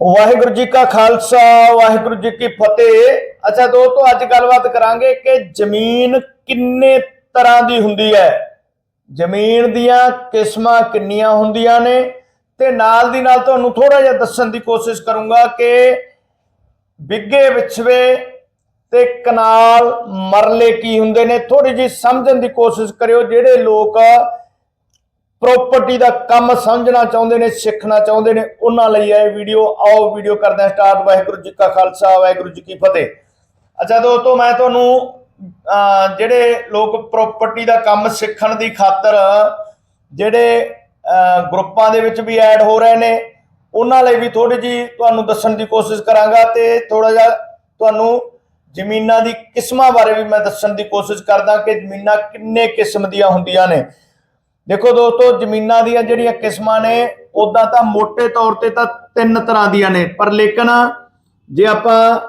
ਵਾਹਿਗੁਰੂ ਜੀ ਕਾ ਖਾਲਸਾ, ਵਾਹਿਗੁਰੂ ਜੀ ਕੀ ਫਤਿਹ। ਅੱਛਾ ਦੋਸਤੋ, ਅੱਜ ਗੱਲਬਾਤ ਕਰਾਂਗੇ ਕਿ ਜ਼ਮੀਨ ਕਿੰਨੇ ਤਰ੍ਹਾਂ ਦੀ ਹੁੰਦੀ ਹੈ? ਜ਼ਮੀਨ ਦੀਆਂ ਕਿਸਮਾਂ ਕਿੰਨੀਆਂ ਹੁੰਦੀਆਂ ਨੇ? ਤੇ ਨਾਲ ਦੀ ਨਾਲ ਤੁਹਾਨੂੰ ਥੋੜਾ ਜਿਹਾ ਦੱਸਣ ਦੀ ਕੋਸ਼ਿਸ਼ ਕਰੂੰਗਾ ਕਿ ਬਿੱਗੇ ਵਿਛਵੇ ਤੇ ਕਨਾਲ ਮਰਲੇ ਕੀ ਹੁੰਦੇ ਨੇ ਥੋੜੀ ਜਿਹੀ ਸਮਝਣ ਦੀ ਕੋਸ਼ਿਸ਼ ਕਰਿਓ ਜਿਹੜੇ ਲੋਕ ਪ੍ਰਾਪਰਟੀ ਦਾ ਕੰਮ ਸਮਝਣਾ ਚਾਹੁੰਦੇ ਨੇ ਸਿੱਖਣਾ ਚਾਹੁੰਦੇ ਨੇ ਉਹਨਾਂ ਲਈ ਇਹ ਵੀਡੀਓ ਆਓ ਵੀਡੀਓ ਕਰਦੇ ਹਾਂ ਸਟਾਰਟ ਵਾਹਿਗੁਰੂ ਜੀ ਕਾ ਖਾਲਸਾ ਵਾਹਿਗੁਰੂ ਜੀ ਕੀ ਫਤਿਹ। ਅੱਛਾ ਦੋਸਤੋ ਮੈਂ ਤੁਹਾਨੂੰ ਅਹ, ਜਿਹੜੇ ਲੋਕ ਪ੍ਰਾਪਰਟੀ ਦਾ ਕੰਮ ਸਿੱਖਣ ਦੀ ਖਾਤਰ ਜਿਹੜੇ ਅਹ, ਗਰੁੱਪਾਂ ਦੇ ਵਿੱਚ ਵੀ ਐਡ ਹੋ ਰਹੇ ਨੇ ਉਹਨਾਂ ਲਈ ਵੀ ਥੋੜੀ ਜੀ ਤੁਹਾਨੂੰ ਦੱਸਣ ਦੀ ਕੋਸ਼ਿਸ਼ ਕਰਾਂਗਾ ਤੇ ਥੋੜਾ ਜਿਹਾ ਤੁਹਾਨੂੰ ਜ਼ਮੀਨਾਂ ਦੀ ਕਿਸਮਾਂ ਬਾਰੇ ਵੀ ਮੈਂ ਦੱਸਣ ਦੀ ਕੋਸ਼ਿਸ਼ ਕਰਦਾ ਕਿ ਜ਼ਮੀਨਾਂ ਕਿੰਨੇ ਕਿਸਮ ਦੀਆਂ ਹੁੰਦੀਆਂ ਨੇ। ਦੇਖੋ ਦੋਸਤੋ, ਜ਼ਮੀਨਾਂ ਦੀਆਂ ਜਿਹੜੀਆਂ ਕਿਸਮਾਂ ਨੇ ਉਦਾਂ ਤਾਂ ਮੋٹے ਤੌਰ ਤੇ ਤਾਂ ਤਿੰਨ ਤਰ੍ਹਾਂ ਦੀਆਂ ਨੇ, ਪਰ ਲੇਕਿਨ ਜੇ ਆਪਾਂ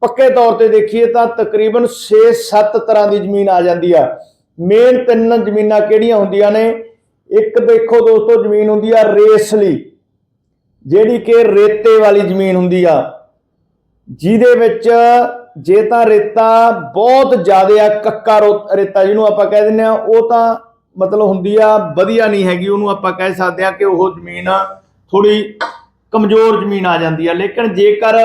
ਪੱਕੇ ਤੌਰ ਤੇ ਦੇਖੀਏ ਤਾਂ ਤਕਰੀਬਨ 6-7 ਤਰ੍ਹਾਂ ਦੀ ਜ਼ਮੀਨ ਆ ਜਾਂਦੀ ਆ। ਮੇਨ ਤਿੰਨ ਜ਼ਮੀਨਾਂ ਕਿਹੜੀਆਂ ਹੁੰਦੀਆਂ ਨੇ? ਇੱਕ ਦੇਖੋ ਦੋਸਤੋ, ਜ਼ਮੀਨ ਹੁੰਦੀ ਆ ਰੇਸਲੀ, ਜਿਹੜੀ ਕਿ ਰੇਤੇ ਵਾਲੀ ਜ਼ਮੀਨ ਹੁੰਦੀ ਆ। ਜਿਹਦੇ ਵਿੱਚ ਜੇ ਤਾਂ ਰੇਤਾ ਬਹੁਤ ਜ਼ਿਆਦਾ ਆ, ਕੱਕਾ ਰੋ- ਰੇਤਾ ਜਿਹਨੂੰ ਆਪਾਂ ਕਹਿ ਦਿੰਦੇ ਆ, ਉਹ ਤਾਂ ਮਤਲਬ ਹੁੰਦੀ ਆ, ਵਧੀਆ ਨਹੀਂ ਹੈਗੀ, ਉਹਨੂੰ ਆਪਾਂ ਕਹਿ ਸਕਦੇ ਆ ਕਿ ਉਹ ਜ਼ਮੀਨ ਥੋੜੀ ਕਮਜ਼ੋਰ ਜ਼ਮੀਨ ਆ ਜਾਂਦੀ ਆ। ਲੇਕਿਨ ਜੇਕਰ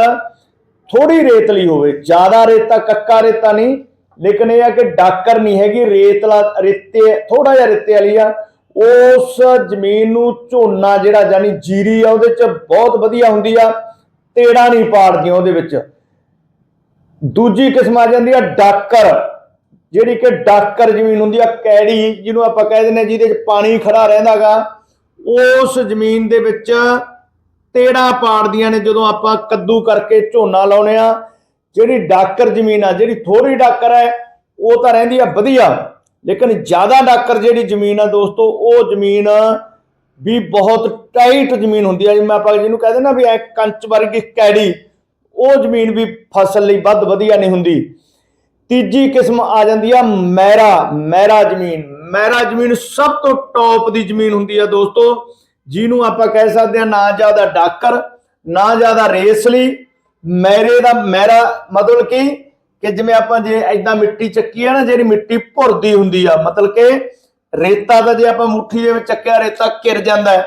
ਥੋੜੀ ਰੇਤਲੀ ਹੋਵੇ, ਜ਼ਿਆਦਾ ਰੇਤਾ ਕੱਕਾ ਰੇਤਾ ਨਹੀਂ, ਲੇਕਿਨ ਇਹ ਆ ਕਿ ਡਾਕਰ ਨਹੀਂ ਹੈਗੀ ਰੇਤਲਾ ਰੇਤੇ ਥੋੜਾ ਜਿਹਾ ਰੇਤੇ ਵਾਲੀ ਆ, ਉਸ ਜ਼ਮੀਨ ਨੂੰ ਝੋਨਾ ਜਿਹੜਾ ਜਾਨੀ ਜੀਰੀ ਆ, ਉਹਦੇ ਚ ਬਹੁਤ ਵਧੀਆ ਹੁੰਦੀ ਆ, ਤੇੜਾ ਨਹੀਂ ਪਾੜਦੀਆਂ ਉਹਦੇ ਵਿੱਚ। ਦੂਜੀ ਕਿਸਮ ਆ ਜਾਂਦੀ ਆ, ਡਾਕਰ। ਜਿਹੜੀ ਕਿ ਡਾਕਰ ਜ਼ਮੀਨ ਹੁੰਦੀ ਆ, ਕੈੜੀ ਜਿਹਨੂੰ ਆਪਾਂ ਕਹਿ ਦਿੰਦੇ ਹਾਂ, ਜਿਹਦੇ 'ਚ ਪਾਣੀ ਖੜਾ ਰਹਿੰਦਾਗਾ, ਉਸ ਜ਼ਮੀਨ ਦੇ ਵਿੱਚ ਤੇੜਾ ਪਾੜਦੀਆਂ ਨੇ, ਜਦੋਂ ਆਪਾਂ ਕੱਦੂ ਕਰਕੇ ਝੋਨਾ ਲਾਉਨੇ ਆ ਜਿਹੜੀ ਡਾਕਰ ਜ਼ਮੀਨ ਆ, ਜਿਹੜੀ ਥੋੜੀ ਡਾਕਰ ਹੈ, ਉਹ ਤਾਂ ਰਹਿੰਦੀ ਆ ਵਧੀਆ, ਲੇਕਿਨ ਜ਼ਿਆਦਾ ਡਾਕਰ ਜਿਹੜੀ ਜ਼ਮੀਨ ਆ ਦੋਸਤੋ, ਉਹ ਜ਼ਮੀਨ ਵੀ ਬਹੁਤ ਟਾਈਟ ਜ਼ਮੀਨ ਹੁੰਦੀ ਆ। ਜਿਵੇਂ ਆਪਾਂ ਜਿਹਨੂੰ ਕਹਿੰਦੇ ਨਾ ਵੀ ਐ ਕੰਚ ਵਰਗੀ ਕੈੜੀ, ਉਹ ਜ਼ਮੀਨ ਵੀ ਫਸਲ ਲਈ ਵੱਧ ਵਧੀਆ ਨਹੀਂ ਹੁੰਦੀ। ਤੀਜੀ ਕਿਸਮ ਆ ਜਾਂਦੀ ਆ ਮੈਰਾ ਮੈਰਾ ਜ਼ਮੀਨ। ਮੈਰਾ ਜ਼ਮੀਨ ਸਭ ਤੋਂ ਟੌਪ ਦੀ ਜ਼ਮੀਨ ਹੁੰਦੀ ਆ ਦੋਸਤੋ। ਜਿਹਨੂੰ ਆਪਾਂ ਕਹਿ ਸਕਦੇ ਆ ਨਾ ਜ਼ਿਆਦਾ ਡਾਕਰ, ਨਾ ਜ਼ਿਆਦਾ ਰੇਸਲੀ। ਮੈਰੇ ਦਾ ਮੈਰਾ ਮਤਲਬ ਕਿ? ਕਿ ਜਿਵੇਂ ਆਪਾਂ ਜੇ ਐਦਾਂ ਮਿੱਟੀ ਚੱਕੀ ਆ ਨਾ, ਜਿਹੜੀ ਮਿੱਟੀ ਭੁਰਦੀ ਹੁੰਦੀ ਆ, ਮਤਲਬ ਕਿ ਰੇਤਾ ਦਾ ਜੇ ਆਪਾਂ ਮੁੱਠੀ ਦੇ ਵਿੱਚ ਚੱਕਿਆ, ਰੇਤਾ ਕਿਰ ਜਾਂਦਾ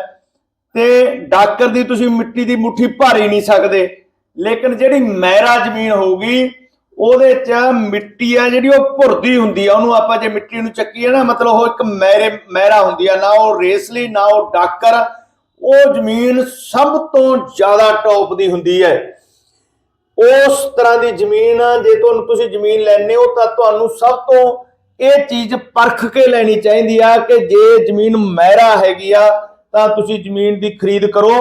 ਤੇ ਡਾਕਰ ਦੀ ਤੁਸੀਂ ਮਿੱਟੀ ਦੀ ਮੁੱਠੀ ਭਰ ਹੀ ਨਹੀਂ ਸਕਦੇ। ਲੇਕਿਨ ਜਿਹੜੀ ਮੈਰਾ ਜ਼ਮੀਨ ਹੋਊਗੀ ਉਹਦੇ ਚ ਮਿੱਟੀ ਆ ਜਿਹੜੀ ਉਹ ਭੁਰਦੀ ਹੁੰਦੀ ਆ, ਉਹਨੂੰ ਆਪਾਂ ਜੇ ਮਿੱਟੀ ਨੂੰ ਚੱਕੀਏ ਨਾ, ਮਤਲਬ ਉਹ ਇੱਕ ਮੈਰੇ ਮਹਿਰਾ ਹੁੰਦੀ ਆ, ਨਾ ਉਹ ਰੇਸਲੀ, ਨਾ ਉਹ ਡਾਕਰ, ਉਹ ਜ਼ਮੀਨ ਸਭ ਤੋਂ ਜ਼ਿਆਦਾ ਟੌਪ ਦੀ ਹੁੰਦੀ ਹੈ। ਉਸ ਤਰ੍ਹਾਂ ਦੀ ਜ਼ਮੀਨ ਜੇ ਤੁਹਾਨੂੰ ਤੁਸੀਂ ਜ਼ਮੀਨ ਲੈਣੇ ਹੋ, ਤਾਂ ਤੁਹਾਨੂੰ ਸਭ ਤੋਂ ਇਹ ਚੀਜ਼ ਪਰਖ ਕੇ ਲੈਣੀ ਚਾਹੀਦੀ ਆ ਕਿ ਜੇ ਜ਼ਮੀਨ ਮਹਿਰਾ ਹੈਗੀ ਆ, ਤਾਂ ਤੁਸੀਂ ਜ਼ਮੀਨ ਦੀ ਖਰੀਦ ਕਰੋ,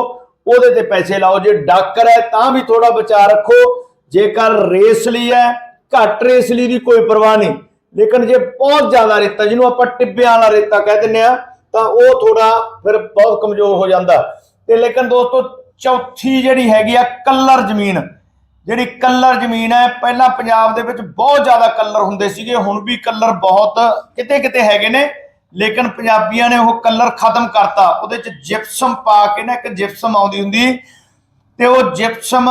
ਉਹਦੇ ਤੇ ਪੈਸੇ ਲਾਓ। ਜੇ ਡਾਕਰ ਹੈ, ਤਾਂ ਵੀ ਥੋੜਾ ਬਚਾ ਰੱਖੋ। ਜੇਕਰ ਰੇਸਲੀ ਹੈ, ਘੱਟ ਰੇਸਲੀ ਦੀ ਕੋਈ ਪਰਵਾਹ ਨਹੀਂ। ਲੇਕਿਨ ਜੇ ਬਹੁਤ ਜ਼ਿਆਦਾ ਰੇਤਾ, ਜਿਹਨੂੰ ਆਪਾਂ ਟਿੱਬਿਆਂ ਵਾਲਾ ਰੇਤਾ ਕਹਿ ਦਿੰਦੇ ਆ ਤਾਂ ਉਹ ਥੋੜਾ ਫਿਰ ਬਹੁਤ ਕਮਜ਼ੋਰ ਹੋ ਜਾਂਦਾ। ਤੇ ਲੇਕਿਨ ਦੋਸਤੋ, ਚੌਥੀ ਜਿਹੜੀ ਹੈਗੀ ਆ, ਕੱਲਰ ਜ਼ਮੀਨ। ਜਿਹੜੀ ਕੱਲਰ ਜ਼ਮੀਨ ਹੈ, ਪਹਿਲਾਂ ਪੰਜਾਬ ਦੇ ਵਿੱਚ ਬਹੁਤ ਜ਼ਿਆਦਾ ਕੱਲਰ ਹੁੰਦੇ ਸੀਗੇ, ਹੁਣ ਵੀ ਕੱਲਰ ਬਹੁਤ ਕਿਤੇ ਕਿਤੇ ਹੈਗੇ ਨੇ। ਲੇਕਿਨ ਪੰਜਾਬੀਆਂ ਨੇ ਉਹ ਕੱਲਰ ਖਤਮ ਕਰਤਾ। ਉਹਦੇ ਚ ਜਿਪਸਮ ਪਾ ਕੇ ਨਾ, ਇੱਕ ਜਿਪਸਮ ਆਉਂਦੀ ਹੁੰਦੀ। ਤੇ ਉਹ ਜਿਪਸਮ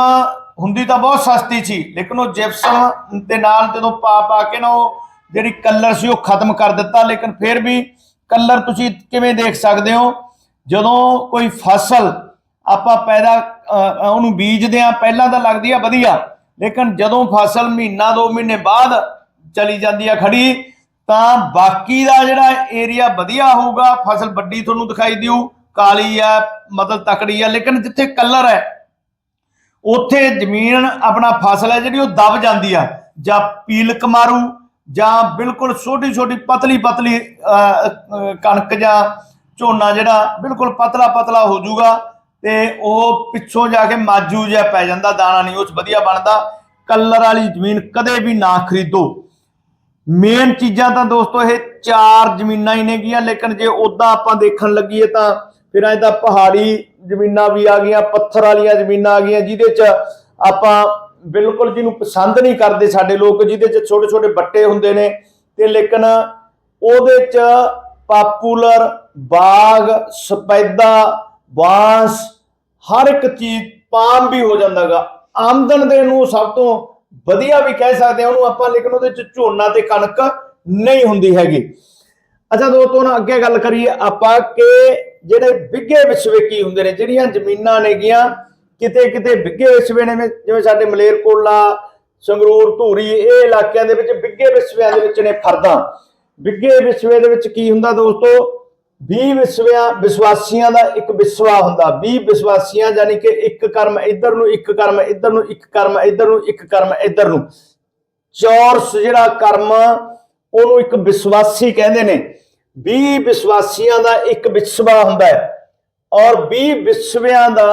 ਹੁੰਦੀ ਤਾਂ ਬਹੁਤ ਸਸਤੀ ਸੀ, ਲੇਕਿਨ ਉਹ ਜਿਪਸਮ ਦੇ ਨਾਲ ਜਦੋਂ ਪਾ ਪਾ ਕੇ ਨਾ ਉਹ ਜਿਹੜੀ ਕਲਰ ਸੀ ਉਹ ਖਤਮ ਕਰ ਦਿੱਤਾ, ਲੇਕਿਨ ਫਿਰ ਵੀ ਕਲਰ ਤੁਸੀਂ ਕਿਵੇਂ ਦੇਖ ਸਕਦੇ ਹੋ? ਜਦੋਂ ਕੋਈ ਫਸਲ ਆਪਾਂ ਪੈਦਾ ਉਹਨੂੰ ਬੀਜਦੇ ਆ ਪਹਿਲਾਂ ਤਾਂ ਲੱਗਦੀ ਆ ਵਧੀਆ, ਲੇਕਿਨ ਜਦੋਂ ਫਸਲ ਮਹੀਨਾ, ਦੋ ਮਹੀਨੇ ਬਾਅਦ ਚਲੀ ਜਾਂਦੀ ਆ ਖੜੀ, ਤਾਂ ਬਾਕੀ ਦਾ ਜਿਹੜਾ ਏਰੀਆ ਵਧੀਆ ਹੋਊਗਾ, ਫਸਲ ਵੱਡੀ ਤੁਹਾਨੂੰ ਦਿਖਾਈ ਦਿਓ ਕਾਲੀ ਆ, ਮਤਲਬ ਤਕੜੀ ਆ, ਲੇਕਿਨ ਜਿੱਥੇ ਕਲਰ ਹੈ ਉੱਥੇ ਜ਼ਮੀਨ ਆਪਣਾ ਫਸਲ ਹੈ ਜਿਹੜੀ ਉਹ ਦਬ ਜਾਂਦੀ ਆ, ਜਾਂ ਪੀਲਕ ਮਾਰੂ, ਜਾਂ ਬਿਲਕੁਲ ਛੋਟੀ ਛੋਟੀ ਪਤਲੀ ਪਤਲੀ ਕਣਕ ਜਾਂ ਝੋਨਾ ਜਿਹੜਾ ਬਿਲਕੁਲ ਪਤਲਾ ਪਤਲਾ ਹੋ ਜਾਊਗਾ ਤੇ ਉਹ ਪਿੱਛੋਂ ਜਾ ਕੇ ਮਾਜੂ ਜਿਹਾ ਪੈ ਜਾਂਦਾ, ਦਾਣਾ ਨਹੀਂ ਉਸ ਵਧੀਆ ਬਣਦਾ। ਕਲਰ ਵਾਲੀ ਜ਼ਮੀਨ ਕਦੇ ਵੀ ਨਾ ਖਰੀਦੋ। ਮੇਨ ਚੀਜ਼ਾਂ ਤਾਂ ਦੋਸਤੋ ਇਹ ਚਾਰ ਜ਼ਮੀਨਾਂ ਹੀ ਨੇਗੀਆਂ, ਲੇਕਿਨ ਜੇ ਉਦਾਂ ਆਪਾਂ ਦੇਖਣ ਲੱਗੀਏ ਤਾਂ ਫਿਰ ਇਹਦਾ ਪਹਾੜੀ ਜ਼ਮੀਨਾਂ ਵੀ ਆ ਗਈਆਂ, ਪੱਥਰ ਵਾਲੀਆਂ ਜ਼ਮੀਨਾਂ ਆ ਗਈਆਂ, ਜਿਹਦੇ 'ਚ ਆਪਾਂ ਬਿਲਕੁਲ ਜਿਹਨੂੰ ਪਸੰਦ ਨਹੀਂ ਕਰਦੇ ਸਾਡੇ ਲੋਕ, ਜਿਹਦੇ 'ਚ ਛੋਟੇ ਛੋਟੇ ਬੱਟੇ ਹੁੰਦੇ ਨੇ ਤੇ ਲੇਕਿਨ ਉਹਦੇ 'ਚ ਪਾਪੂਲਰ ਬਾਗ, ਸਪੈਦਾ, ਬਾਂਸ, ਹਰ ਇੱਕ ਚੀਜ਼ ਪਾਮ ਵੀ ਹੋ ਜਾਂਦਾਗਾ। ਆਮਦਨ ਦੇ ਨੂੰ ਸਭ ਤੋਂ ਵਧੀਆ ਵੀ ਕਹਿ ਸਕਦੇ ਹਾਂ, ਉਹਨੂੰ ਆਪਾਂ ਲੇਕਿਨ ਉਹਦੇ ਚ ਝੋਨਾ ਤੇ ਕਣਕ ਨਹੀਂ ਹੁੰਦੀ ਹੈਗੀ। ਅੱਛਾ ਦੋਸਤੋ ਨਾ ਅੱਗੇ ਗੱਲ ਕਰੀਏ ਆਪਾਂ ਕਿ ਜਿਹੜੇ ਵਿੱਗੇ ਵਿਸਵੇ ਕੀ ਹੁੰਦੇ ਨੇ, ਜਿਹੜੀਆਂ ਜ਼ਮੀਨਾਂ ਨੇਗੀਆਂ, ਕਿਤੇ ਕਿਤੇ ਵਿੱਗੇ ਵਿਸਵੇ ਨੇ ਜਿਵੇਂ ਸਾਡੇ ਮਲੇਰਕੋਲਾ ਸੰਗਰੂਰ, ਧੂਰੀ, ਇਹ ਇਲਾਕਿਆਂ ਦੇ ਵਿੱਚ ਵਿੱਗੇ ਵਿਸਵਿਆਂ ਦੇ ਵਿੱਚ ਨੇ ਫਰਦਾਂ। ਵਿੱਗੇ ਵਿਸਵੇ ਦੇ ਵਿੱਚ ਕੀ ਹੁੰਦਾ ਦੋਸਤੋ? 20 ਵਿਸਵਿਆਂ, ਵਿਸ਼ਵਾਸੀਆਂ ਦਾ ਇੱਕ ਵਿਸਵਾ ਹੁੰਦਾ। 20 ਵਿਸ਼ਵਾਸੀਆਂ ਯਾਨੀ ਕਿ ਇੱਕ ਕਰਮ ਇੱਧਰ ਨੂੰ, ਇੱਕ ਕਰਮ ਇੱਧਰ ਨੂੰ, ਇੱਕ ਕਰਮ ਇੱਧਰ ਨੂੰ, ਇੱਕ ਕਰਮ ਇੱਧਰ ਨੂੰ। ਚੌਰਸ ਜਿਹੜਾ ਕਰਮ, ਉਹਨੂੰ ਇੱਕ ਵਿਸ਼ਵਾਸੀ ਕਹਿੰਦੇ ਨੇ। 20 ਵਿਸ਼ਵਾਸੀਆਂ ਦਾ ਇੱਕ ਵਿਸਵਾ ਹੁੰਦਾ ਹੈ ਔਰ 20 ਵਿਸਵਿਆਂ ਦਾ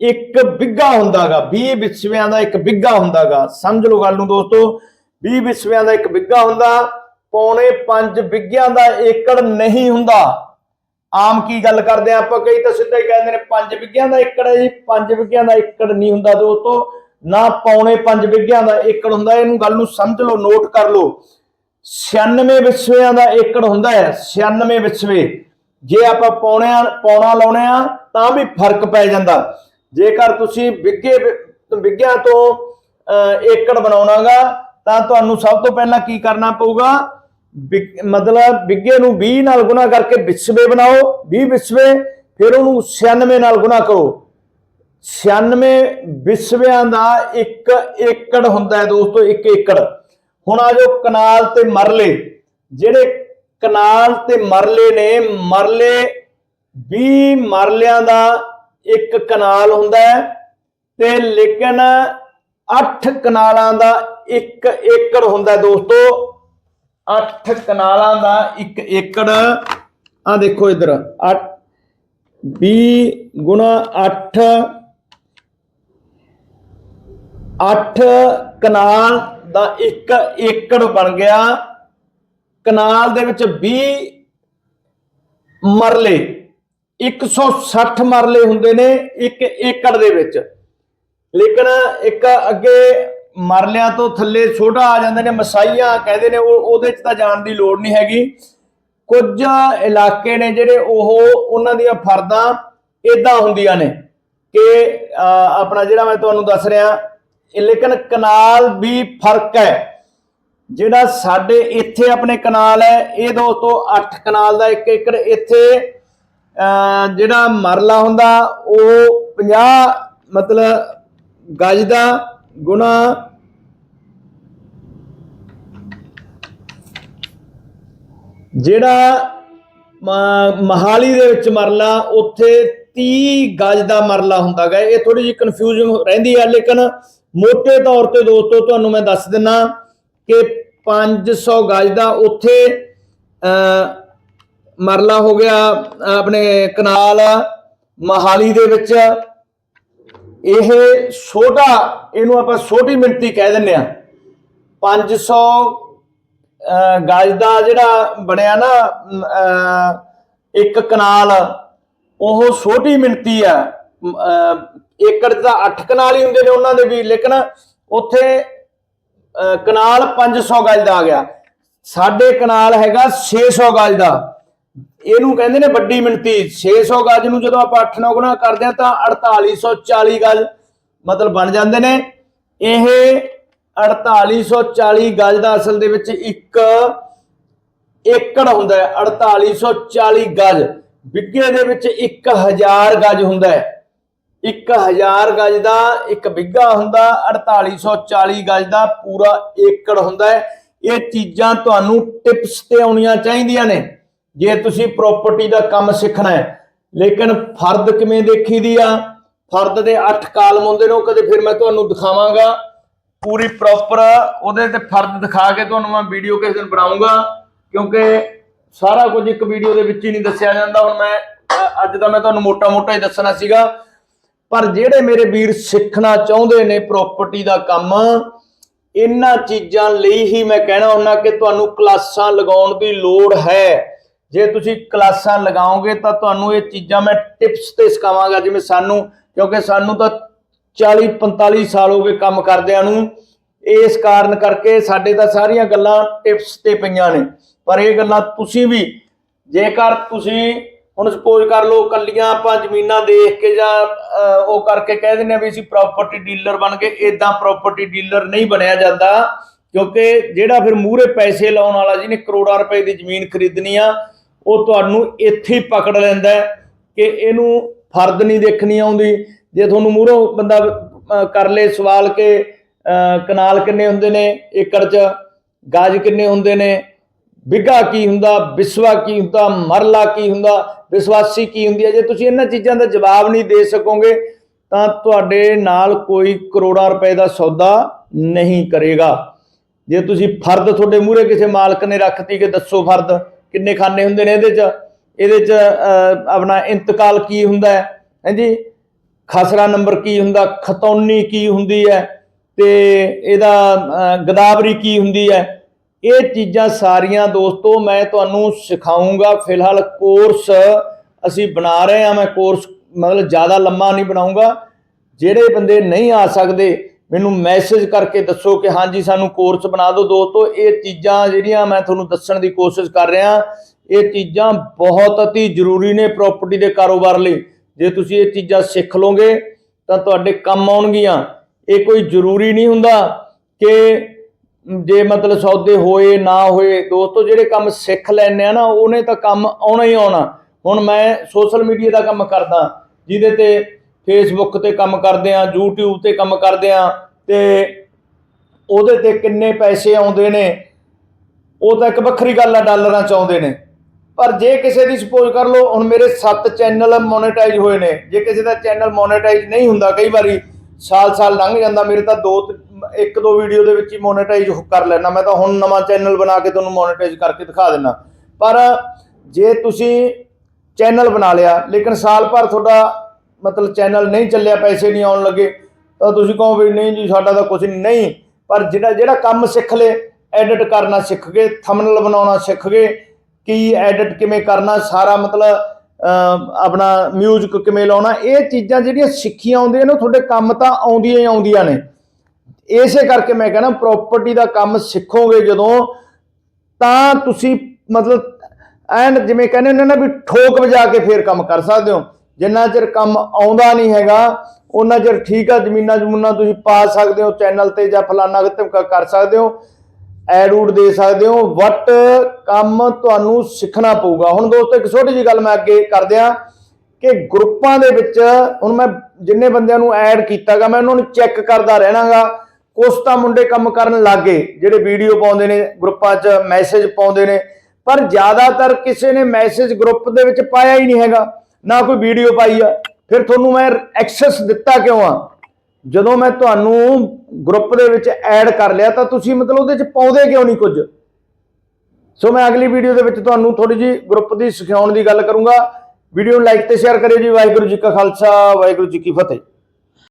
ਇੱਕ ਬਿੱਗਾ ਹੁੰਦਾਗਾ 20 ਵਿਸਵਿਆਂ ਦਾ ਇੱਕ ਬਿੱਗਾ ਹੁੰਦਾਗਾ। ਸਮਝ ਲਓ ਗੱਲ ਨੂੰ ਦੋਸਤੋ 20 ਵਿਸਵਿਆਂ ਦਾ ਇੱਕ ਬਿੱਗਾ ਹੁੰਦਾ, ਪੌਣੇ 5 ਬਿੱਗਿਆਂ ਦਾ ਏਕੜ ਨਹੀਂ ਹੁੰਦਾ। ਆਮ ਕੀ ਗੱਲ ਕਰਦੇ ਆ ਆਪਾਂ? ਕਈ ਤਾਂ ਸਿੱਧਾ ਹੀ ਕਹਿੰਦੇ ਨੇ 5 ਬਿੱਗਿਆਂ ਦਾ ਏਕੜ ਹੈ ਜੀ 5 ਬਿੱਗਿਆਂ ਦਾ ਏਕੜ ਨਹੀਂ ਹੁੰਦਾ ਦੋਸਤੋ। ਨਾ ਪੌਣੇ 5 ਬਿੱਗਿਆਂ ਦਾ ਏਕੜ ਹੁੰਦਾ, ਇਹਨੂੰ ਗੱਲ ਨੂੰ ਸਮਝ ਲਓ, ਨੋਟ ਕਰ ਲਓ। 96 ਵਿਸਵਿਆਂ ਦਾ ਏਕੜ ਹੁੰਦਾ ਹੈ 96 ਵਿਸਵੇ। ਜੇ ਆਪਾਂ ਪੌਣਿਆਂ ਪੌਣਾ ਲਾਉਣੇ ਆ ਤਾਂ ਵੀ ਫ਼ਰਕ ਪੈ ਜਾਂਦਾ। ਜੇਕਰ ਤੁਸੀਂ ਵਿੱਗੇ ਵਿੱਗਿਆਂ ਤੋਂ ਅਹ, ਏਕੜ ਬਣਾਉਣਾਗਾ ਤਾਂ ਤੁਹਾਨੂੰ ਸਭ ਤੋਂ ਪਹਿਲਾਂ ਕੀ ਕਰਨਾ ਪਊਗਾ? ਵਿਗ- ਮਤਲਬ ਵਿੱਗੇ ਨੂੰ 20 ਨਾਲ ਗੁਣਾ ਕਰਕੇ ਵਿਸਵੇ ਬਣਾਓ 20 ਵਿਸਵੇ ਫਿਰ ਉਹਨੂੰ 96 ਨਾਲ ਗੁਣਾ ਕਰੋ। 96 ਵਿਸਵਿਆਂ ਦਾ ਇੱਕ ਏਕੜ ਹੁੰਦਾ ਹੈ ਦੋਸਤੋ ਇੱਕ ਏਕੜ। ਹੁਣ ਆ ਜਾਓ ਕਨਾਲ ਤੇ ਮਰਲੇ। ਜਿਹੜੇ ਕਨਾਲ ਤੇ ਮਰਲੇ ਨੇ, ਮਰਲੇ 20 ਮਰਲਿਆਂ ਦਾ ਇੱਕ ਕਨਾਲ ਹੁੰਦਾ ਹੈ ਤੇ ਲੇਕਿਨ 8 ਕਨਾਲਾਂ ਦਾ ਇੱਕ ਏਕੜ ਹੁੰਦਾ ਦੋਸਤੋ। 8 ਕਨਾਲਾਂ ਦਾ ਇੱਕ ਏਕੜ ਆ ਦੇਖੋ ਇਧਰ 8 20 ਗੁਣਾ 8 8 ਕਨਾਲ ਦਾ ਇੱਕ ਏਕੜ ਬਣ ਗਿਆ। ਕਨਾਲ ਦੇ ਵਿੱਚ 20 ਮਰਲੇ 160 ਮਰਲੇ ਹੁੰਦੇ ਨੇ ਇੱਕ ਏਕੜ ਦੇ ਵਿੱਚ। ਲੇਕਿਨ ਇੱਕ ਅੱਗੇ ਮਰਲਿਆਂ ਤੋਂ ਥੱਲੇ ਛੋਟਾ ਆ ਜਾਂਦੇ ਨੇ ਮਸਾਈਆਂ ਕਹਿੰਦੇ ਨੇ ਉਹ ਉਹਦੇ ਚ ਤਾਂ ਜਾਣ ਦੀ ਲੋੜ ਨਹੀਂ ਹੈਗੀ। ਕੁਝ ਇਲਾਕੇ ਨੇ ਜਿਹੜੇ ਉਹ ਉਹਨਾਂ ਦੀਆਂ ਫਰਦਾਂ ਇਦਾਂ ਹੁੰਦੀਆਂ ਨੇ ਕਿ ਅਹ, ਆਪਣਾ ਜਿਹੜਾ ਮੈਂ ਤੁਹਾਨੂੰ ਦੱਸ ਰਿਹਾ ਲੇਕਿਨ ਕਨਾਲ ਵੀ ਫ਼ਰਕ ਹੈ। ਜਿਹੜਾ ਸਾਡੇ ਇੱਥੇ ਆਪਣੇ ਕਨਾਲ ਹੈ ਇਹ ਦੋਸਤੋ 8 ਕਨਾਲ ਦਾ ਇੱਕ ਏਕੜ ਇੱਥੇ ਅਹ, ਜਿਹੜਾ ਮਰਲਾ ਹੁੰਦਾ ਉਹ 50 ਮਤਲਬ ਗਜ ਦਾ ਗੁਣਾ ਜਿਹੜਾ ਮ- ਮਹਾਲੀ ਦੇ ਵਿੱਚ ਮਰਲਾ ਉੱਥੇ 30 ਗਜ ਦਾ ਮਰਲਾ ਹੁੰਦਾ ਗਾ। ਇਹ ਥੋੜੀ ਜਿਹੀ ਕਨਫਿਊਜ਼ਨ ਰਹਿੰਦੀ ਹੈ ਲੇਕਿਨ ਮੋٹے ਤੌਰ ਤੇ ਦੋਸਤੋ ਤੁਹਾਨੂੰ ਮੈਂ ਦੱਸ ਦਿੰਨਾ ਕਿ 500 ਗਜ ਦਾ ਉੱਥੇ ਅ ਮਰਲਾ ਹੋ ਗਿਆ ਆਪਣੇ ਕਨਾਲ ਮਹਾਲੀ ਦੇ ਵਿੱਚ। ਇਹ ਛੋਟਾ ਇਹਨੂੰ ਆਪਾਂ ਛੋਟੀ ਮਿੰਤੀ ਕਹਿ ਦਿੰਨੇ ਆ। 500 ਅਹ ਗਜ ਦਾ ਜਿਹੜਾ ਬਣਿਆ ਨਾ ਅਹ, ਇੱਕ ਕਨਾਲ ਉਹ ਛੋਟੀ ਮਿੰਤੀ ਆ ਅਹ, ਏਕੜ 'ਚ ਤਾਂ 8 ਕਨਾਲ ਹੀ ਹੁੰਦੇ ਨੇ ਉਹਨਾਂ ਦੇ ਵੀ ਲੇਕਿਨ ਉੱਥੇ ਅਹ, ਕਨਾਲ 500 ਗਜ ਦਾ ਆ ਗਿਆ। ਸਾਡੇ ਕਨਾਲ ਹੈਗਾ 600 ਗਜ ਦਾ। ਇਹਨੂੰ ਕਹਿੰਦੇ ਨੇ ਵੱਡੀ ਮਿੰਤੀ। 600 ਗਜ ਨੂੰ ਜਦੋਂ ਆਪਾਂ 8 ਨਾਲ ਗੁਣਾ ਕਰਦੇ ਆ ਤਾਂ 4840 ਗਜ ਮਤਲਬ ਬਣ ਜਾਂਦੇ ਨੇ। ਇਹ 4840 ਗਜ ਦਾ ਅਸਲ ਦੇ ਵਿੱਚ ਇੱਕ ਏਕੜ ਹੁੰਦਾ ਹੈ। 4840 ਗਜ। ਬਿੱਗੇ ਦੇ ਵਿੱਚ 1000 ਗਜ ਹੁੰਦਾ ਹੈ। 1000 ਗਜ ਦਾ, ਇੱਕ ਬਿੱਗਾ ਹੁੰਦਾ 4840 ਗਜ ਦਾ ਪੂਰਾ ਏਕੜ ਹੁੰਦਾ ਹੈ। ਇਹ ਚੀਜ਼ਾਂ ਤੁਹਾਨੂੰ ਟਿਪਸ ਤੇ ਆਉਣੀਆਂ ਚਾਹੀਦੀਆਂ ਨੇ, ਜੇ ਤੁਸੀਂ ਪ੍ਰਾਪਰਟੀ ਦਾ ਕੰਮ ਸਿੱਖਣਾ ਹੈ। ਲੇਕਿਨ ਫਰਦ ਕਿਵੇਂ ਦੇਖੀਦੀ ਆ? ਫਰਦ ਦੇ 8 ਕਾਲਮ ਹੁੰਦੇ ਨੇ, ਉਹ ਕਦੇ ਫਿਰ ਮੈਂ ਤੁਹਾਨੂੰ ਦਿਖਾਵਾਂਗਾ। ਪੂਰੀ ਪ੍ਰੋਪਰ ਉਹਦੇ ਤੇ ਫਰਦ ਦਿਖਾ ਕੇ ਤੁਹਾਨੂੰ ਮੈਂ ਵੀਡੀਓ ਕਿਸੇ ਦਿਨ ਬਣਾਉਂਗਾ, ਕਿਉਂਕਿ ਸਾਰਾ ਕੁਝ ਇੱਕ ਵੀਡੀਓ ਦੇ ਵਿੱਚ ਹੀ ਨਹੀਂ ਦੱਸਿਆ ਜਾਂਦਾ। ਹੁਣ ਮੈਂ ਅੱਜ ਦਾ ਮੈਂ ਤੁਹਾਨੂੰ ਮੋਟਾ-ਮੋਟਾ ਹੀ ਦੱਸਣਾ ਸੀਗਾ। ਪਰ ਜਿਹੜੇ ਮੇਰੇ ਵੀਰ ਸਿੱਖਣਾ ਚਾਹੁੰਦੇ ਨੇ ਪ੍ਰਾਪਰਟੀ ਦਾ ਕੰਮ, ਇਹਨਾਂ ਚੀਜ਼ਾਂ ਲਈ ਹੀ ਮੈਂ ਕਹਿਣਾ ਹੁੰਦਾ ਕਿ ਤੁਹਾਨੂੰ ਕਲਾਸਾਂ ਲਗਾਉਣ ਦੀ ਲੋੜ ਹੈ। ਜੇ ਤੁਸੀਂ ਕਲਾਸਾਂ ਲਗਾਓਗੇ ਤਾਂ ਤੁਹਾਨੂੰ ਇਹ ਚੀਜ਼ਾਂ ਮੈਂ ਟਿਪਸ ਤੇ ਸਿਖਾਵਾਂਗਾ। ਜਿਵੇਂ ਸਾਨੂੰ, ਕਿਉਂਕਿ ਸਾਨੂੰ ਤਾਂ 40 45 ਸਾਲ ਹੋ ਗਏ ਕੰਮ ਕਰਦਿਆਂ ਨੂੰ, ਇਸ ਕਾਰਨ ਕਰਕੇ ਸਾਡੇ ਤਾਂ ਸਾਰੀਆਂ ਗੱਲਾਂ ਟਿਪਸ ਤੇ ਪਈਆਂ ਨੇ। ਪਰ ਇਹ ਗੱਲਾਂ ਤੁਸੀਂ ਵੀ, ਜੇਕਰ ਤੁਸੀਂ ਹੁਣ ਸਪੋਜ਼ ਕਰ ਲਓ ਕੱਲੀਆਂ ਆਪਾਂ ਜ਼ਮੀਨਾਂ ਦੇਖ ਕੇ ਜਾਂ ਉਹ ਕਰਕੇ ਕਹਿ ਦਿੰਦੇ ਆ ਵੀ ਅਸੀਂ ਪ੍ਰਾਪਰਟੀ ਡੀਲਰ ਬਣ ਗਏ ਇਦਾਂ ਪ੍ਰਾਪਰਟੀ ਡੀਲਰ ਨਹੀਂ ਬਣਿਆ ਜਾਂਦਾ, ਕਿਉਂਕਿ ਜਿਹੜਾ ਫਿਰ ਮੂਹਰੇ ਪੈਸੇ ਲਾਉਣ ਵਾਲਾ ਜਿਹਨੇ ਕਰੋੜਾਂ ਰੁਪਏ ਦੀ ਜ਼ਮੀਨ ਖਰੀਦਣੀ ਆ, ਉਹ ਤੁਹਾਨੂੰ ਇੱਥੇ ਹੀ ਪਕੜ ਲੈਂਦਾ ਕਿ ਇਹਨੂੰ ਫਰਦ ਨਹੀਂ ਦੇਖਣੀ ਆਉਂਦੀ। ਜੇ ਤੁਹਾਨੂੰ ਮੂਹਰੋਂ ਬੰਦਾ ਕਰ ਲੇ ਸਵਾਲ ਕਿ ਕਨਾਲ ਕਿੰਨੇ ਹੁੰਦੇ ਨੇ, ਏਕੜ 'ਚ, ਗਾਜ ਕਿੰਨੇ ਹੁੰਦੇ ਨੇ ਬਿੱਗਾ ਕੀ ਹੁੰਦਾ ਵਿਸਵਾ ਕੀ ਹੁੰਦਾ ਮਰਲਾ ਕੀ ਹੁੰਦਾ ਵਿਸਵਾਸੀ ਕੀ ਹੁੰਦੀ ਹੈ? ਜੇ ਤੁਸੀਂ ਇਹਨਾਂ ਚੀਜ਼ਾਂ ਦਾ ਜਵਾਬ ਨਹੀਂ ਦੇ ਸਕੋਗੇ ਤਾਂ ਤੁਹਾਡੇ ਨਾਲ ਕੋਈ ਕਰੋੜਾਂ ਰੁਪਏ ਦਾ ਸੌਦਾ ਨਹੀਂ ਕਰੇਗਾ। ਜੇ ਤੁਸੀਂ ਫਰਦ ਤੁਹਾਡੇ ਮੂਹਰੇ ਕਿਸੇ ਮਾਲਕ ਨੇ ਰੱਖਤੀ ਕਿ ਦੱਸੋ ਫਰਦ ਕਿੰਨੇ ਖਾਨੇ ਹੁੰਦੇ ਨੇ ਇਹਦੇ 'ਚ? ਇਹਦੇ 'ਚ ਆਪਣਾ ਇੰਤਕਾਲ ਕੀ ਹੁੰਦਾ ਹੈ? ਹਾਂਜੀ? ਖਸਰਾ ਨੰਬਰ ਕੀ ਹੁੰਦਾ? ਖਤੌਨੀ ਕੀ ਹੁੰਦੀ ਹੈ? ਤੇ ਇਹਦਾ ਅਹ, ਗਦਾਵਰੀ ਕੀ ਹੁੰਦੀ ਹੈ? ਇਹ ਚੀਜ਼ਾਂ ਸਾਰੀਆਂ ਦੋਸਤੋ ਮੈਂ ਤੁਹਾਨੂੰ ਸਿਖਾਉਂਗਾ। ਫਿਲਹਾਲ ਕੋਰਸ ਅਸੀਂ ਬਣਾ ਰਹੇ ਹਾਂ, ਮੈਂ ਕੋਰਸ ਮਤਲਬ ਜ਼ਿਆਦਾ ਲੰਮਾ ਨਹੀਂ ਬਣਾਉਂਗਾ। ਜਿਹੜੇ ਬੰਦੇ ਨਹੀਂ ਆ ਸਕਦੇ, ਮੈਨੂੰ ਮੈਸੇਜ ਕਰਕੇ ਦੱਸੋ ਕਿ ਹਾਂਜੀ ਸਾਨੂੰ ਕੋਰਸ ਬਣਾ ਦਿਓ ਦੋਸਤੋ। ਇਹ ਚੀਜ਼ਾਂ ਜਿਹੜੀਆਂ ਮੈਂ ਤੁਹਾਨੂੰ ਦੱਸਣ ਦੀ ਕੋਸ਼ਿਸ਼ ਕਰ ਰਿਹਾ, ਇਹ ਚੀਜ਼ਾਂ ਬਹੁਤ ਅਤੀ ਜ਼ਰੂਰੀ ਨੇ ਪ੍ਰਾਪਰਟੀ ਦੇ ਕਾਰੋਬਾਰ ਲਈ। ਜੇ ਤੁਸੀਂ ਇਹ ਚੀਜ਼ਾਂ ਸਿੱਖ ਲਓਗੇ, ਤਾਂ ਤੁਹਾਡੇ ਕੰਮ ਆਉਣਗੀਆਂ। ਇਹ ਕੋਈ ਜ਼ਰੂਰੀ ਨਹੀਂ ਹੁੰਦਾ ਕਿ ਜੇ ਮਤਲਬ ਸੌਦੇ ਹੋਏ, ਨਾ ਹੋਏ, ਦੋਸਤੋ, ਜਿਹੜੇ ਕੰਮ ਸਿੱਖ ਲੈਣੇ ਆ ਨਾ, ਉਹਨੇ ਤਾਂ ਕੰਮ ਆਉਣਾ ਹੀ ਆਉਣਾ। ਹੁਣ ਮੈਂ ਸੋਸ਼ਲ ਮੀਡੀਆ ਦਾ ਕੰਮ ਕਰਦਾ, ਜਿਹਦੇ ਤੇ ਫੇਸਬੁੱਕ ਤੇ ਕੰਮ ਕਰਦੇ ਆ, YouTube ਤੇ ਕੰਮ ਕਰਦੇ ਆ, ਤੇ ਉਹਦੇ ਤੇ ਕਿੰਨੇ ਪੈਸੇ ਆਉਂਦੇ ਨੇ, ਉਹ ਤਾਂ ਇੱਕ ਵੱਖਰੀ ਗੱਲ ਆ, ਡਾਲਰਾਂ ਚ ਆਉਂਦੇ ਨੇ। ਪਰ ਜੇ ਕਿਸੇ ਦੀ ਸਪੋਜ਼ ਕਰ ਲਓ, ਹੁਣ ਮੇਰੇ 7 ਚੈਨਲ ਮੋਨੇਟਾਈਜ਼ ਹੋਏ ਨੇ, ਜੇ ਕਿਸੇ ਦਾ ਚੈਨਲ ਮੋਨੇਟਾਈਜ਼ ਨਹੀਂ ਹੁੰਦਾ, ਕਈ ਵਾਰੀ ਸਾਲ-ਸਾਲ ਲੰਘ ਜਾਂਦਾ, ਮੇਰੇ ਤਾਂ ਦੋ ਤ- ਇੱਕ ਦੋ ਵੀਡੀਓ ਦੇ ਵਿੱਚ ਹੀ ਮੋਨੇਟਾਈਜ਼ ਕਰ ਲੈਣਾ ਮੈਂ ਤਾਂ ਹੁਣ ਨਵਾਂ ਚੈਨਲ ਬਣਾ ਕੇ ਤੁਹਾਨੂੰ ਮੋਨੇਟਾਈਜ਼ ਕਰਕੇ ਦਿਖਾ ਦਿੰਦਾ। ਪਰ ਜੇ ਤੁਸੀਂ ਚੈਨਲ ਬਣਾ ਲਿਆ, ਲੇਕਿਨ ਸਾਲ ਭਰ ਤੁਹਾਡਾ ਮਤਲਬ ਚੈਨਲ ਨਹੀਂ ਚੱਲਿਆ, ਪੈਸੇ ਨਹੀਂ ਆਉਣ ਲੱਗੇ, ਤਾਂ ਤੁਸੀਂ ਕਹੋ ਵੀ ਨਹੀਂ ਜੀ, ਸਾਡਾ ਤਾਂ ਕੁਝ ਨਹੀਂ। ਨਹੀਂ, ਪਰ ਜਿਹੜਾ ਜਿਹੜਾ ਕੰਮ ਸਿੱਖ ਲੇ ਐਡਿਟ ਕਰਨਾ ਸਿੱਖ ਗਏ ਥੰਬਨੇਲ ਬਣਾਉਣਾ ਸਿੱਖ ਗਏ, ਕੀ ਐਡਿਟ ਕਿਵੇਂ ਕਰਨਾ, ਸਾਰਾ ਮਤਲਬ ਆਪਣਾ ਮਿਊਜ਼ਿਕ ਕਿਵੇਂ ਲਾਉਣਾ, ਇਹ ਚੀਜ਼ਾਂ ਜਿਹੜੀਆਂ ਸਿੱਖੀਆਂ ਆਉਂਦੀਆਂ ਨੇ ਤੁਹਾਡੇ ਕੰਮ ਤਾਂ ਆਉਂਦੀਆਂ ਹੀ ਆਉਂਦੀਆਂ ਨੇ। ਇਸੇ ਕਰਕੇ ਮੈਂ ਕਹਿੰਦਾ ਪ੍ਰਾਪਰਟੀ ਦਾ ਕੰਮ ਸਿੱਖੋਗੇ ਜਦੋਂ, ਤਾਂ ਤੁਸੀਂ ਮਤਲਬ ਐਨ ਜਿਵੇਂ ਕਹਿੰਦੇ ਨੇ ਨਾ ਵੀ ਠੋਕ ਵਜਾ ਕੇ ਫੇਰ ਕੰਮ ਕਰ ਸਕਦੇ ਹੋ। ਜਿੰਨਾ ਚਿਰ ਕੰਮ ਆਉਂਦਾ ਨਹੀਂ ਹੈਗਾ ਉਹਨਾਂ ਚਿਰ ਠੀਕ ਆ, ਜ਼ਮੀਨਾਂ ਜਮੂਨਾਂ ਤੁਸੀਂ ਪਾ ਸਕਦੇ ਹੋ ਚੈਨਲ ਤੇ ਜਾਂ ਫਲਾਨਾ ਧਮਕਾ ਕਰ ਸਕਦੇ ਹੋ ਐਡ ਊਡ ਦੇ ਸਕਦੇ ਹੋ ਬਟ ਕੰਮ ਤੁਹਾਨੂੰ ਸਿੱਖਣਾ ਪਊਗਾ। ਹੁਣ ਦੋਸਤੋ, ਇੱਕ ਛੋਟੀ ਜੀ ਗੱਲ ਮੈਂ ਅੱਗੇ ਕਰਦਿਆਂ ਕਿ ਗਰੁੱਪਾਂ ਦੇ ਵਿੱਚ ਹੁਣ ਮੈਂ ਜਿੰਨੇ ਬੰਦਿਆਂ ਨੂੰ ਐਡ ਕੀਤਾਗਾ, ਮੈਂ ਉਹਨਾਂ ਨੂੰ ਚੈੱਕ ਕਰਦਾ ਰਹਿਣਾਗਾ। ਕੁਛ ਤਾਂ ਮੁੰਡੇ ਕੰਮ ਕਰਨ ਲੱਗੇ, ਜਿਹੜੇ ਵੀਡੀਓ ਪਾਉਂਦੇ ਨੇ, ਗਰੁੱਪਾਂ 'ਚ ਮੈਸੇਜ ਪਾਉਂਦੇ ਨੇ। ਪਰ ਜ਼ਿਆਦਾਤਰ ਕਿਸੇ ਨੇ ਮੈਸੇਜ ਗਰੁੱਪ ਦੇ ਵਿੱਚ ਪਾਇਆ ਹੀ ਨਹੀਂ ਹੈਗਾ, ਨਾ ਕੋਈ ਵੀਡੀਓ ਪਾਈ ਆ। ਫਿਰ ਤੁਹਾਨੂੰ ਮੈਂ ਐਕਸੈਸ ਦਿੱਤਾ ਕਿਉਂ ਆ? ਜਦੋਂ ਮੈਂ ਤੁਹਾਨੂੰ ਗਰੁੱਪ ਦੇ ਵਿੱਚ ਐਡ ਕਰ ਲਿਆ, ਤਾਂ ਤੁਸੀਂ ਮਤਲਬ ਉਹਦੇ 'ਚ ਪਾਉਂਦੇ ਕਿਉਂ ਨਹੀਂ ਕੁਝ? ਸੋ ਮੈਂ ਅਗਲੀ ਵੀਡੀਓ ਦੇ ਵਿੱਚ ਤੁਹਾਨੂੰ ਥੋੜੀ ਜੀ ਗਰੁੱਪ ਦੀ ਸਿਖਾਉਣ ਦੀ ਗੱਲ ਕਰੂੰਗਾ। ਵੀਡੀਓ ਨੂੰ ਲਾਈਕ ਤੇ ਸ਼ੇਅਰ ਕਰਿਓ ਜੀ। ਵਾਹਿਗੁਰੂ ਜੀ ਕਾ ਖਾਲਸਾ, ਵਾਹਿਗੁਰੂ ਜੀ ਕੀ ਫਤਿਹ।